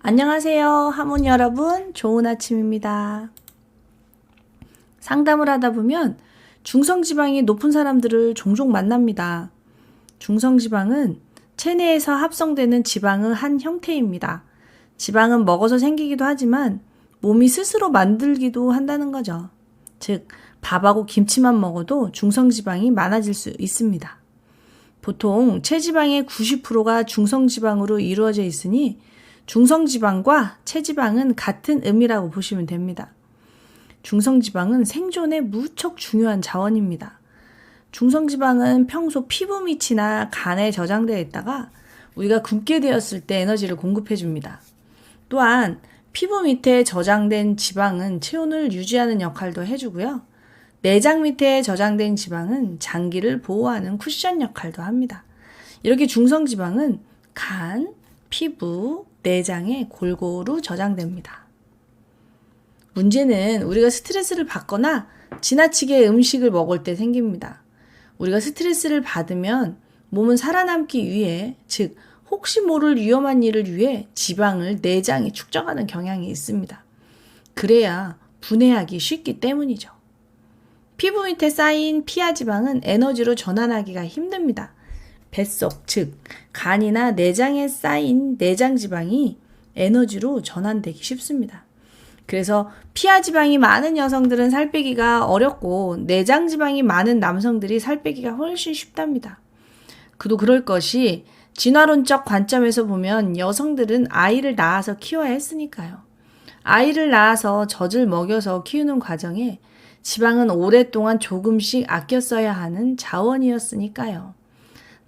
안녕하세요. 하모니 여러분. 좋은 아침입니다. 상담을 하다 보면 중성지방이 높은 사람들을 종종 만납니다. 중성지방은 체내에서 합성되는 지방의 한 형태입니다. 지방은 먹어서 생기기도 하지만 몸이 스스로 만들기도 한다는 거죠. 즉, 밥하고 김치만 먹어도 중성지방이 많아질 수 있습니다. 보통 체지방의 90%가 중성지방으로 이루어져 있으니 중성지방과 체지방은 같은 의미라고 보시면 됩니다. 중성지방은 생존에 무척 중요한 자원입니다. 중성지방은 평소 피부 밑이나 간에 저장되어 있다가 우리가 굶게 되었을 때 에너지를 공급해 줍니다. 또한 피부 밑에 저장된 지방은 체온을 유지하는 역할도 해주고요. 내장 밑에 저장된 지방은 장기를 보호하는 쿠션 역할도 합니다. 이렇게 중성지방은 간, 피부, 내장에 골고루 저장됩니다. 문제는 우리가 스트레스를 받거나 지나치게 음식을 먹을 때 생깁니다. 우리가 스트레스를 받으면 몸은 살아남기 위해, 즉, 혹시 모를 위험한 일을 위해 지방을 내장에 축적하는 경향이 있습니다. 그래야 분해하기 쉽기 때문이죠. 피부 밑에 쌓인 피하 지방은 에너지로 전환하기가 힘듭니다. 뱃속, 즉, 간이나 내장에 쌓인 내장 지방이 에너지로 전환되기 쉽습니다. 그래서 피하 지방이 많은 여성들은 살 빼기가 어렵고 내장 지방이 많은 남성들이 살 빼기가 훨씬 쉽답니다. 그도 그럴 것이 진화론적 관점에서 보면 여성들은 아이를 낳아서 키워야 했으니까요. 아이를 낳아서 젖을 먹여서 키우는 과정에 지방은 오랫동안 조금씩 아껴 써야 하는 자원이었으니까요.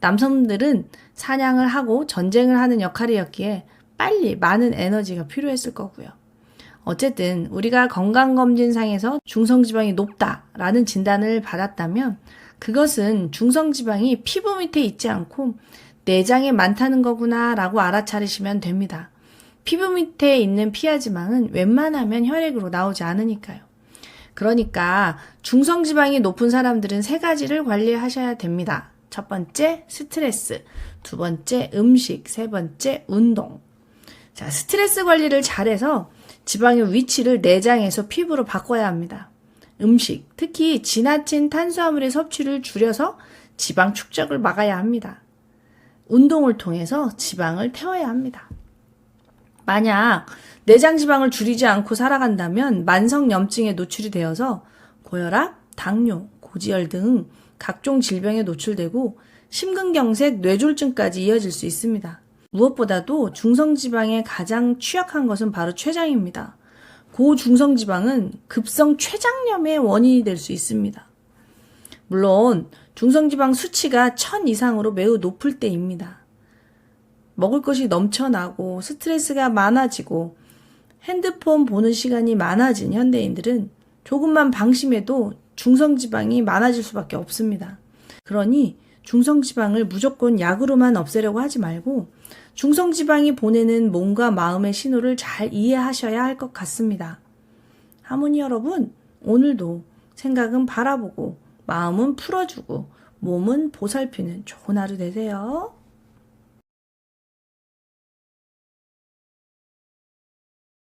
남성들은 사냥을 하고 전쟁을 하는 역할이었기에 빨리 많은 에너지가 필요했을 거고요. 어쨌든 우리가 건강검진상에서 중성지방이 높다라는 진단을 받았다면 그것은 중성지방이 피부 밑에 있지 않고 내장에 많다는 거구나라고 알아차리시면 됩니다. 피부 밑에 있는 피하지방은 웬만하면 혈액으로 나오지 않으니까요. 그러니까 중성지방이 높은 사람들은 세 가지를 관리하셔야 됩니다. 첫 번째, 스트레스. 두 번째, 음식. 세 번째, 운동. 자, 스트레스 관리를 잘해서 지방의 위치를 내장에서 피부로 바꿔야 합니다. 음식, 특히 지나친 탄수화물의 섭취를 줄여서 지방 축적을 막아야 합니다. 운동을 통해서 지방을 태워야 합니다. 만약 내장 지방을 줄이지 않고 살아간다면 만성 염증에 노출이 되어서 고혈압, 당뇨, 고지혈 등 각종 질병에 노출되고 심근경색, 뇌졸중까지 이어질 수 있습니다. 무엇보다도 중성지방에 가장 취약한 것은 바로 췌장입니다. 고중성지방은 급성 췌장염의 원인이 될 수 있습니다. 물론 중성지방 수치가 1000 이상으로 매우 높을 때입니다. 먹을 것이 넘쳐나고 스트레스가 많아지고 핸드폰 보는 시간이 많아진 현대인들은 조금만 방심해도 중성지방이 많아질 수밖에 없습니다. 그러니 중성지방을 무조건 약으로만 없애려고 하지 말고 중성지방이 보내는 몸과 마음의 신호를 잘 이해하셔야 할 것 같습니다. 하모니 여러분, 오늘도 생각은 바라보고 마음은 풀어주고 몸은 보살피는 좋은 하루 되세요.